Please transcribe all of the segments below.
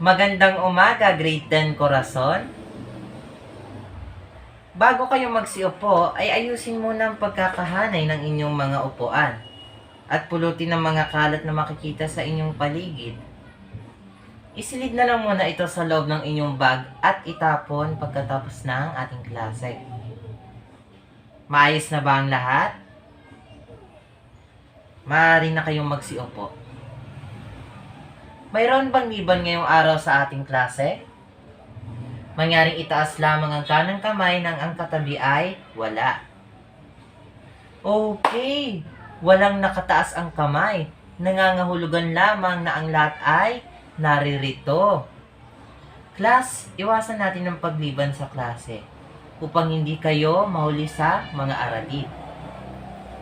Magandang umaga, grade 10 Corazon. Bago kayo magsiupo, ay ayusin muna ang pagkakahanay ng inyong mga upuan at pulutin ang mga kalat na makikita sa inyong paligid. Isilid na lang muna ito sa loob ng inyong bag at itapon pagkatapos na ang ating klase. Maayos na ba ang lahat? Maaari na kayong magsiupo. Mayroon bang liban ngayong araw sa ating klase? Mangyaring itaas lamang ang kanang kamay nang ang katabi ay wala. Okay, walang nakataas ang kamay. Nangangahulugan lamang na ang lahat ay naririto. Class, iwasan natin ang pagliban sa klase upang hindi kayo mahuli sa mga aralin.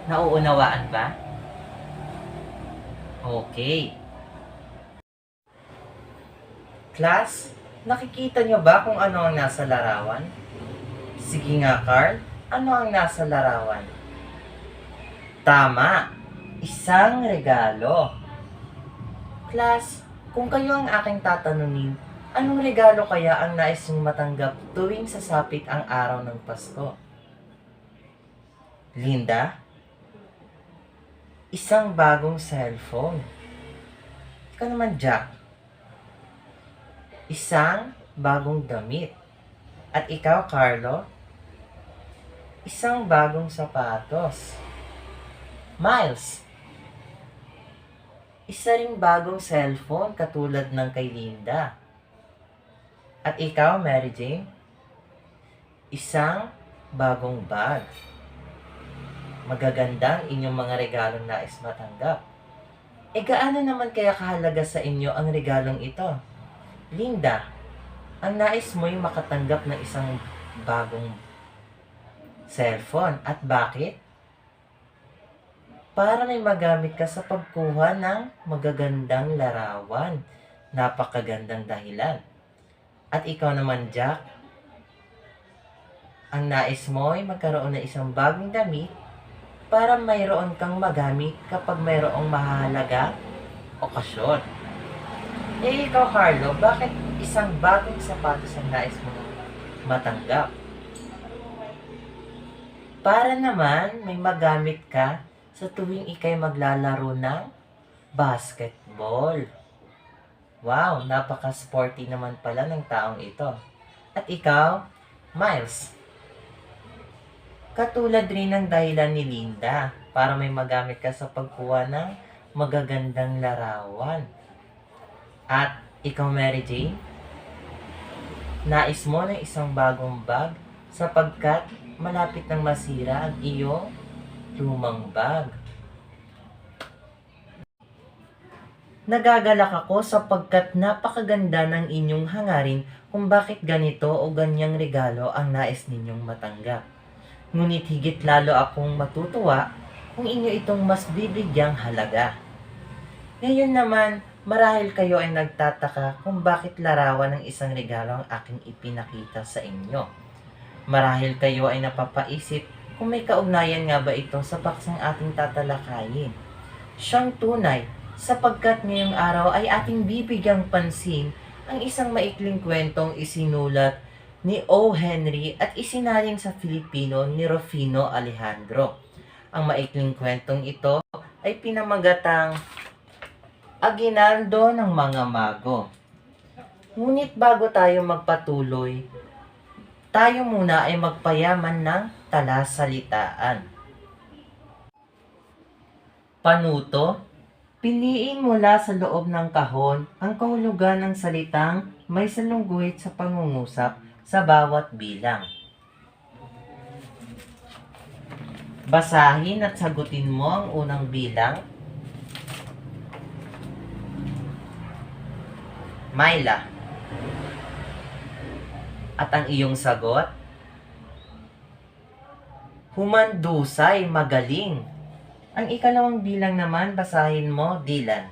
Nauunawaan ba? Okay. Class, nakikita niyo ba kung ano ang nasa larawan? Sige nga, Carl. Ano ang nasa larawan? Tama. Isang regalo. Class, kung kayo ang aking tatanungin, anong regalo kaya ang nais mong matanggap tuwing sasapit ang araw ng Pasko? Linda? Isang bagong cellphone. Ikaw naman, Jack isang bagong damit. At ikaw, Carlo, isang bagong sapatos. Miles, isa ring bagong cellphone katulad ng kay Linda. At ikaw, Mary Jane, isang bagong bag. Magaganda ang inyong mga regalong nais matanggap. E gaano naman kaya kahalaga sa inyo ang regalong ito? Linda, ang nais mo'y makatanggap ng isang bagong cellphone. At bakit? Para may magamit ka sa pagkuha ng magagandang larawan. Napakagandang dahilan. At ikaw naman, Jack, ang nais mo ay magkaroon ng isang bagong damit para mayroon kang magamit kapag mayroong mahalaga okasyon. Eh, ikaw, Carlo, bakit isang bagong sapatos ang nais mo matanggap? Para naman may magamit ka sa tuwing ikay maglalaro ng basketball. Wow, napaka-sporty naman pala ng taong ito. At ikaw, Miles, katulad rin ng dahilan ni Linda para may magamit ka sa pagkuha ng magagandang larawan. At ikaw, Mary Jane, nais mo ng isang bagong bag sapagkat malapit nang masira ang iyong lumang bag. Nagagalak ako sapagkat napakaganda ng inyong hangarin kung bakit ganito o ganyang regalo ang nais ninyong matanggap. Ngunit higit lalo akong matutuwa kung inyo itong mas bibigyang halaga. Ngayon naman, marahil kayo ay nagtataka kung bakit larawan ng isang regalo ang aking ipinakita sa inyo. Marahil kayo ay napapaisip kung may kaugnayan nga ba ito sa paksang ating tatalakayin. Siyang tunay sapagkat ngayong araw ay ating bibigyang pansin ang isang maikling kwentong isinulat ni O. Henry at isinalin sa Filipino ni Rufino Alejandro. Ang maikling kwentong ito ay pinamagatang Aginaldo ng mga mago. Ngunit bago tayo magpatuloy, tayo muna ay magpayaman ng talasalitaan. Panuto, piliin mula sa loob ng kahon ang kahulugan ng salitang may salungguhit sa pangungusap sa bawat bilang. Basahin at sagutin mo ang unang bilang Myla. At ang iyong sagot? Humandusay, magaling. Ang ikalawang bilang naman, basahin mo, Dylan.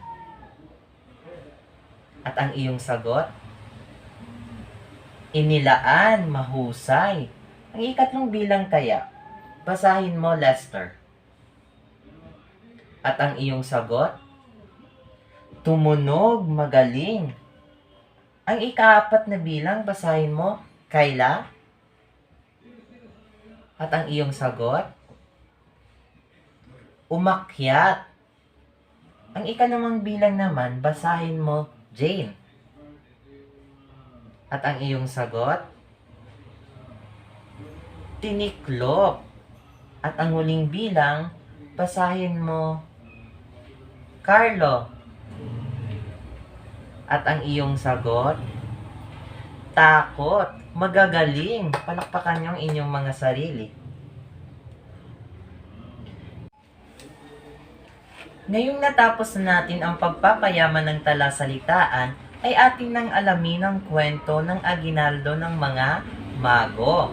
At ang iyong sagot? Inilaan, mahusay. Ang ikatlong bilang kaya, basahin mo, Lester. At ang iyong sagot? Tumunog, magaling. Ang ikaapat na bilang, basahin mo, Kayla. At ang iyong sagot, umakyat. Ang ikalawang bilang naman, basahin mo, Jane. At ang iyong sagot, tiniklop. At ang huling bilang, basahin mo, Carlo. At ang iyong sagot, takot. Magagaling. Palakpakan niyo ang inyong mga sarili. Ngayong natapos na natin ang pagpapayaman ng talasalitaan, ay ating nang alamin ang kwento ng aginaldo ng mga mago.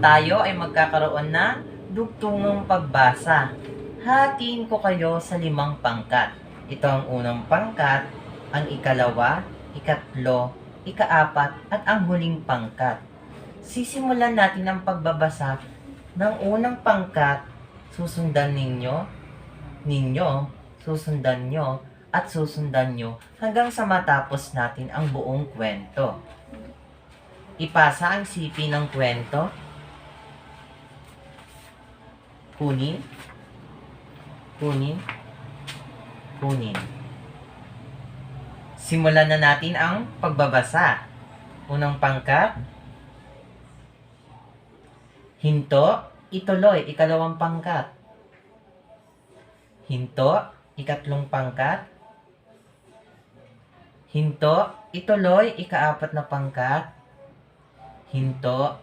Tayo ay magkakaroon na dugtungong pagbasa. Hatiin ko kayo sa limang pangkat. Ito ang unang pangkat, ang ikalawa, ikatlo, ikaapat, at ang huling pangkat. Sisimulan natin ang pagbabasa ng unang pangkat. Susundan ninyo, ninyo, susundan nyo, at susundan nyo hanggang sa matapos natin ang buong kwento. Ipasa ang sipi ng kwento. Kunin. Kunin. Kunin. Simulan na natin ang pagbabasa. Unang pangkat. Hinto, ituloy, ikalawang pangkat. Hinto, ikatlong pangkat. Hinto, ituloy, ikaapat na pangkat. Hinto,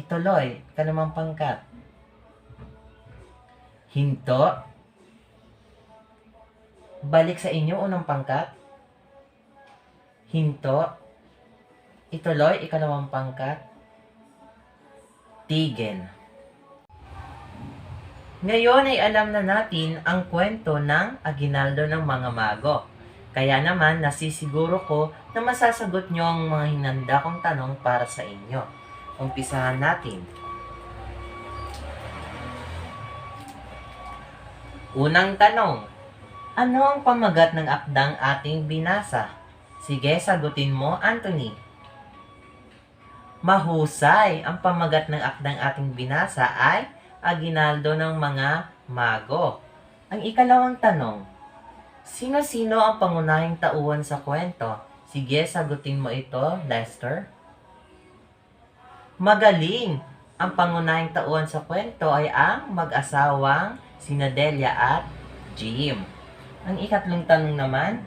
ituloy, ikalimang pangkat. Hinto, balik sa inyo, unang pangkat. Hinto, ituloy, ikalawang pangkat. Tigil. Ngayon ay alam na natin ang kwento ng aginaldo ng mga mago. Kaya naman, nasisiguro ko na masasagot nyo ang mga hinanda kong tanong para sa inyo. Umpisahan natin. Unang tanong, ano ang pamagat ng akdang ating binasa? Sige, sagutin mo, Anthony. Mahusay, ang pamagat ng akdang ating binasa ay aginaldo ng mga mago. Ang ikalawang tanong, sino-sino ang pangunahing tauhan sa kwento? Sige, sagutin mo ito, Lester. Magaling! Ang pangunahing tauhan sa kwento ay ang mag-asawang sina Delia at Jim. Ang ikatlong tanong naman,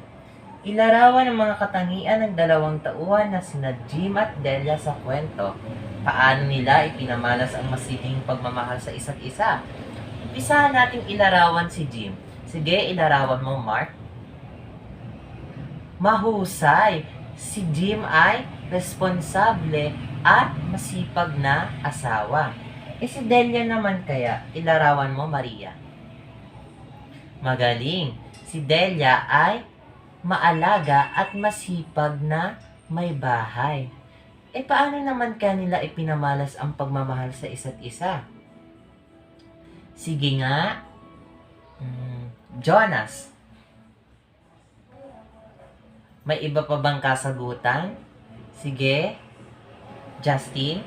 ilarawan ng mga katangian ng dalawang tauhan na sina Jim at Delia sa kwento. Paano nila ipinamalas ang masiting pagmamahal sa isa't isa? Umpisahan nating ilarawan si Jim. Sige, ilarawan mo, Mark. Mahusay. Si Jim ay responsable at masipag na asawa. E si Delia naman kaya, ilarawan mo, Maria. Magaling. Si Delia ay maalaga at masipag na may bahay. E paano naman kanila ipinamalas ang pagmamahal sa isa't isa? Sige nga. Mm, Jonas. May iba pa bang kasagutan? Sige. Justin.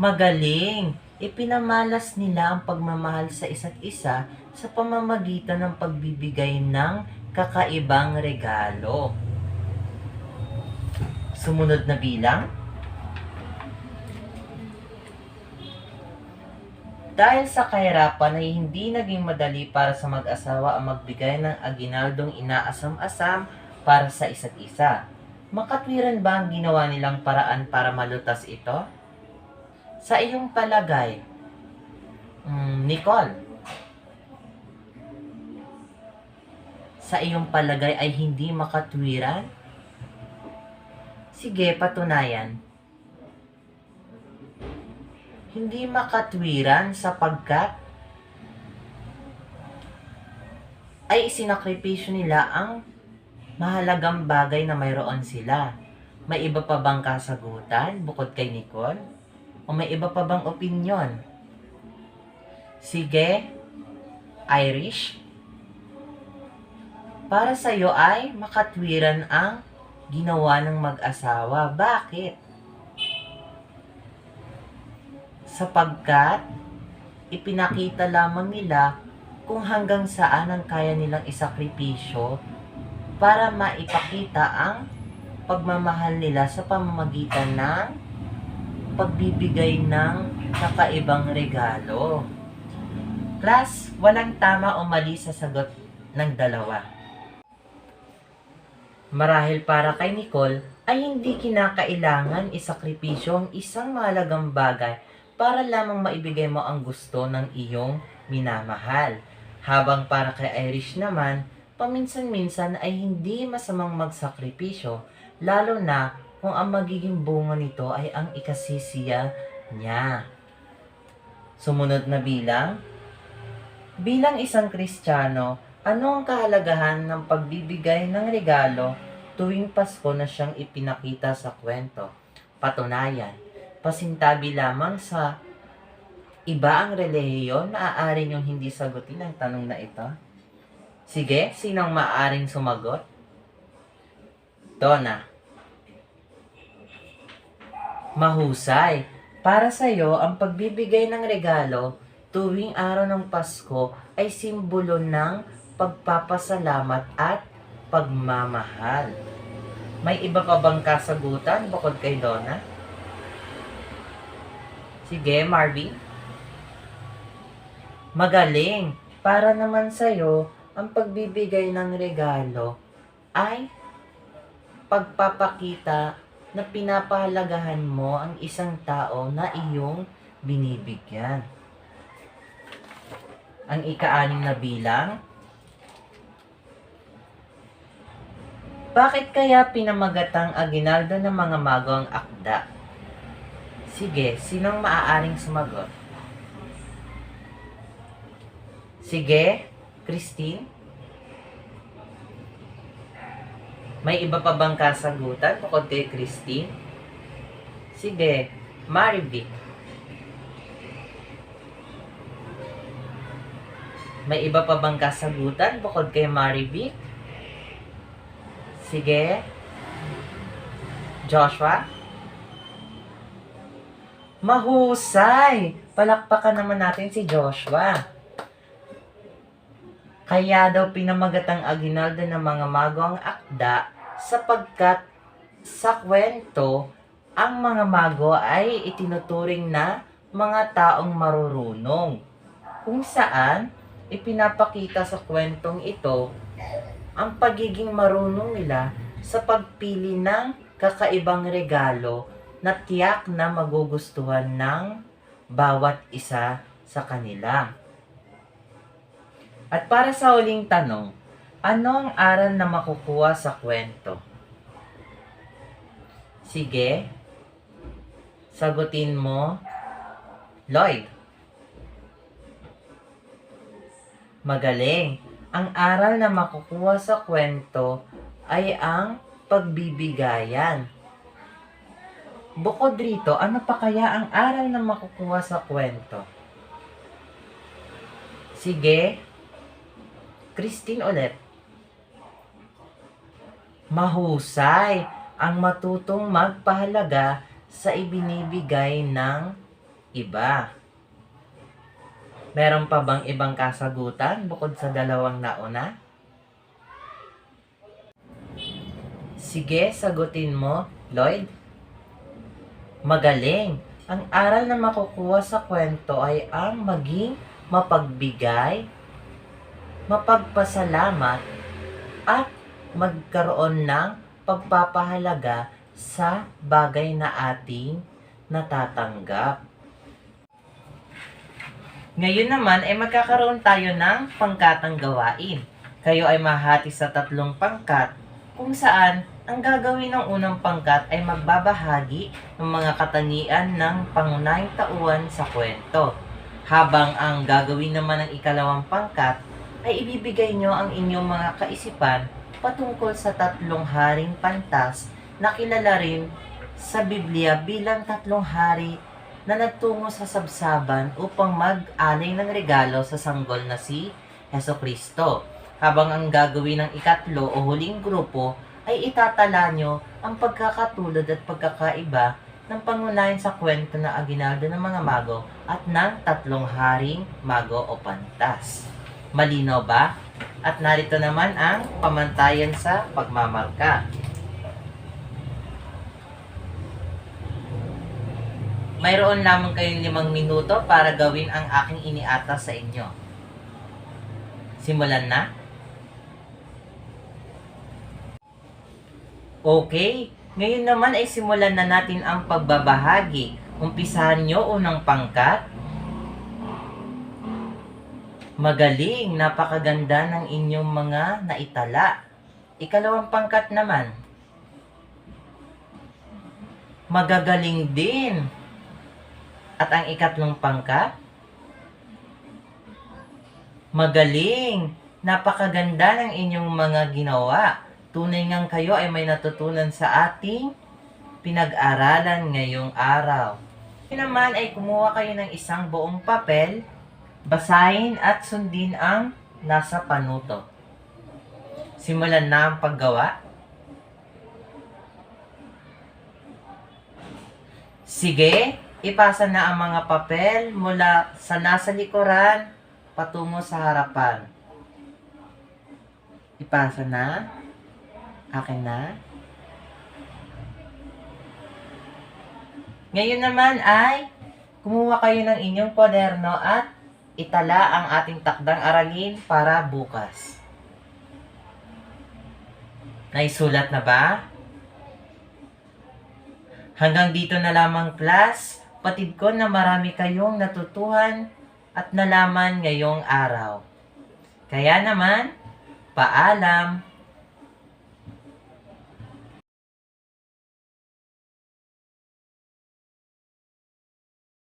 Magaling. Ipinamalas nila ang pagmamahal sa isa't isa sa pamamagitan ng pagbibigay ng kakaibang regalo. Sumunod na bilang. Dahil sa kahirapan ay hindi naging madali para sa mag-asawa ang magbigay ng aginaldong inaasam-asam para sa isa't isa. Makatwiran ba ang ginawa nilang paraan para malutas ito? Sa iyong palagay, mm, Nicole, sa iyong palagay ay hindi makatwiran? Sige, patunayan. Hindi makatwiran sapagkat ay isinakripisyo nila ang mahalagang bagay na mayroon sila. May iba pa bang kasagutan bukod kay Nicole? O may iba pa bang opinion? Sige, Irish? Para sa iyo ay makatwiran ang ginawa ng mag-asawa. Bakit? Sapagkat ipinakita lamang nila kung hanggang saan ang kaya nilang isakripisyo para maipakita ang pagmamahal nila sa pamamagitan ng pagbibigay ng kakaibang regalo. Class, walang tama o mali sa sagot ng dalawa. Marahil para kay Nicole ay hindi kinakailangan isakripisyo ang isang mahalagang bagay para lamang maibigay mo ang gusto ng iyong minamahal. Habang para kay Irish naman, paminsan-minsan ay hindi masamang magsakripisyo, lalo na kung ang magiging bunga nito ay ang ikasisiya niya. Sumunod na bilang, bilang isang Kristiyano, ano ang kahalagahan ng pagbibigay ng regalo tuwing Pasko na siyang ipinakita sa kwento? Patunayan, pasintabi lamang sa iba ang relihiyon, maaari niyong hindi sagutin ang tanong na ito. Sige, sinong maaaring sumagot? Donna. Mahusay. Para sa iyo, ang pagbibigay ng regalo tuwing araw ng Pasko ay simbolo ng pagpapasalamat at pagmamahal. May iba pa bang kasagutan bukod kay Donna? Sige, Marvin. Magaling. Para naman sa'yo, ang pagbibigay ng regalo ay pagpapakita na pinapahalagahan mo ang isang tao na iyong binibigyan. Ang ika-anim na bilang, Bakit kaya pinamagatang aginaldo ng mga mago ang akda? Sige, sinong maaaring sumagot? Sige, Christine? May iba pa bang kasagutan bukod kay Christine? Sige, Marivic. May iba pa bang kasagutan bukod kay Marivic? Sige. Joshua? Mahusay! Palakpakan naman natin si Joshua. Kaya daw pinamagatang aginaldo ng mga mago ang akda sapagkat sa kwento, ang mga mago ay itinuturing na mga taong marurunong. Kung saan, ipinapakita sa kwentong ito ang pagiging marunong nila sa pagpili ng kakaibang regalo na tiyak na magugustuhan ng bawat isa sa kanila. At para sa huling tanong, ano ang aral na makukuha sa kwento? Sige, sagutin mo, Lloyd. Magaling. Ang aral na makukuha sa kwento ay ang pagbibigayan. Bukod rito, ano pa kaya ang aral na makukuha sa kwento? Sige, Christine ulit. Mahusay ang matutong magpahalaga sa ibinibigay ng iba. Meron pa bang ibang kasagutan bukod sa dalawang nauna? Sige, sagutin mo, Lloyd. Magaling. Ang aral na makukuha sa kwento ay ang maging mapagbigay, mapagpasalamat, at magkaroon ng pagpapahalaga sa bagay na ating natatanggap. Ngayon naman ay magkakaroon tayo ng pangkatang gawain. Kayo ay mahati sa tatlong pangkat kung saan ang gagawin ng unang pangkat ay magbabahagi ng mga katangian ng pangunahing tauhan sa kwento. Habang ang gagawin naman ng ikalawang pangkat ay ibibigay nyo ang inyong mga kaisipan patungkol sa tatlong haring pantas na kilala rin sa Biblia bilang tatlong hari na nagtungo sa sabsaban upang mag-alay ng regalo sa sanggol na si Heso Kristo. Habang ang gagawin ng ikatlo o huling grupo ay itatala nyo ang pagkakatulad at pagkakaiba ng pangunahin sa kwento na aginaldo ng mga mago at ng tatlong haring mago o pantas. Malinaw ba? At narito naman ang pamantayan sa pagmamarka. Mayroon lamang kayong limang minuto para gawin ang aking iniatas sa inyo. Simulan na? Okay, ngayon naman ay simulan na natin ang pagbabahagi. Umpisahan nyo unang pangkat. Magaling, napakaganda ng inyong mga naitala. Ikalawang pangkat naman. Magagaling din. At ang ikatlong pangkat? Magaling! Napakaganda ng inyong mga ginawa. Tunay ngang kayo ay may natutunan sa ating pinag-aralan ngayong araw. Ngayon naman ay kumuha kayo ng isang buong papel, basahin at sundin ang nasa panuto. Simulan na ang paggawa. Sige, ipasa na ang mga papel mula sa nasa likuran patungo sa harapan. Ipasa na. Akin na. Ngayon naman ay kumuha kayo ng inyong kwaderno at itala ang ating takdang aralin para bukas. Naisulat na ba? Hanggang dito na lamang class, patid ko na marami kayong natutuhan at nalaman ngayong araw. Kaya naman, paalam!